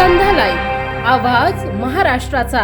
आवाज महाराष्ट्राचा.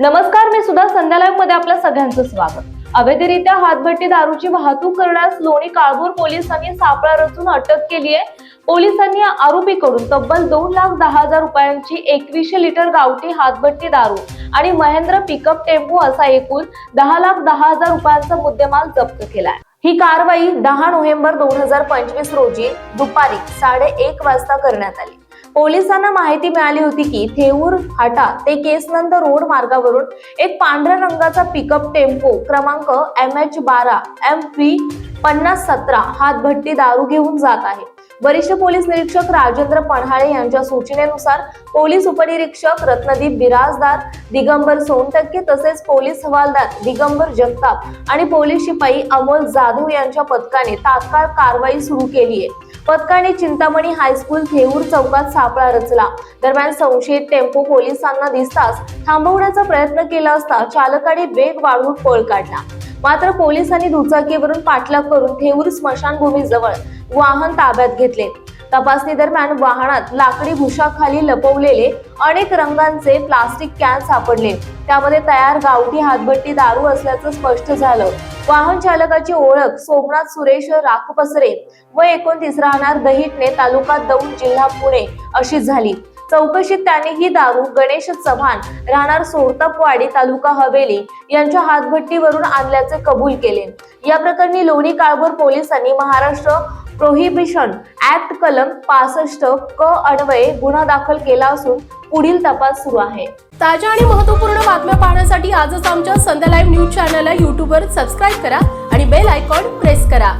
नमस्कार मी सुद्धा संध्यालायमध्ये आपल्या सगळ्यांचं स्वागत. अवैधरित्या हातभट्टी दारूची वाहतूक करण्यास लोणी काळभोर पोलिसांनी सापळा रचून अटक केली आहे. पोलिसांनी आरोपीकडून तब्बल दोन लाख दहा हजार रुपयांची एकवीसशे लिटर गावठी हातभट्टी दारू आणि महेंद्र पिकअप टेम्पो असा एकूण दहा लाख दहा हजार रुपयांचा मुद्देमाल जप्त केलाय. ही कारवाई दहा नोव्हेंबर दोन हजार पंचवीस रोजी दुपारी साडे एक वाजता करण्यात आली. पोलिसांना माहिती मिळाली होती की थेऊर हाटा ते केसनंद रोड मार्गावरून एक पांढऱ्या रंगाचा पिकअप टेम्पो क्रमांक एम एच बारा एम पी पन्नास सतरा हातभट्टी दारू घेऊन जात आहे. वरिष्ठ पोलीस निरीक्षक राजेंद्र पन्हाळे यांच्या सूचनेनुसार पोलीस उपनिरीक्षक रत्नदीप बिराजदार दिगंबर सोनटक्के तसेच पोलीस हवालदार दिगंबर जगताप आणि पोलीस शिपाई अमोल जाधव यांच्या पथकाने तात्काळ कारवाई सुरू केली आहे. पथकाने चिंतामणी हायस्कूल थेऊर चौकात सापळा रचला. दरम्यान संशयित टेम्पो पोलिसांना दिसताच थांबवण्याचा प्रयत्न केला असता चालकाने वेग वाढवून पळ काढला. मात्र पोलिसांनी दुचाकीवरून पाठलाग करून थेऊर स्मशानभूमीजवळ वाहन ताब्यात घेतले. तपासणी दरम्यान वाहनात लाकडी भुशाखाली लपवलेले अनेक रंगांचे प्लास्टिक कॅन सापडले. त्यामध्ये तयार गावठी हातभट्टी दारू असल्याचं स्पष्ट झालं. वाहन चालकाची ओळख सोमनाथ सुरेश राखपसरे व एकोणतीस राहणार दहिटणे तालुका दौंड जिल्हा पुणे अशी झाली. चौकशीत त्यांनी ही दारू गणेश चव्हाण राहणार सोरतापवाडी तालुका हवेली यांच्या हातभट्टीवरून आणल्याचे कबूल केले. या प्रकरणी लोणी काळभोर पोलिसांनी महाराष्ट्र प्रोहिबिशन ऍक्ट कलम पासष्ट क अन्वये गुन्हा दाखल केला असून पुढील तपास सुरू आहे. ताज्या आणि महत्त्वपूर्ण बातम्या पाहण्यासाठी आजच आमच्या संध्या लाईव्ह न्यूज चॅनलला यूट्यूबवर सबस्क्राईब करा आणि बेल आयकॉन प्रेस करा.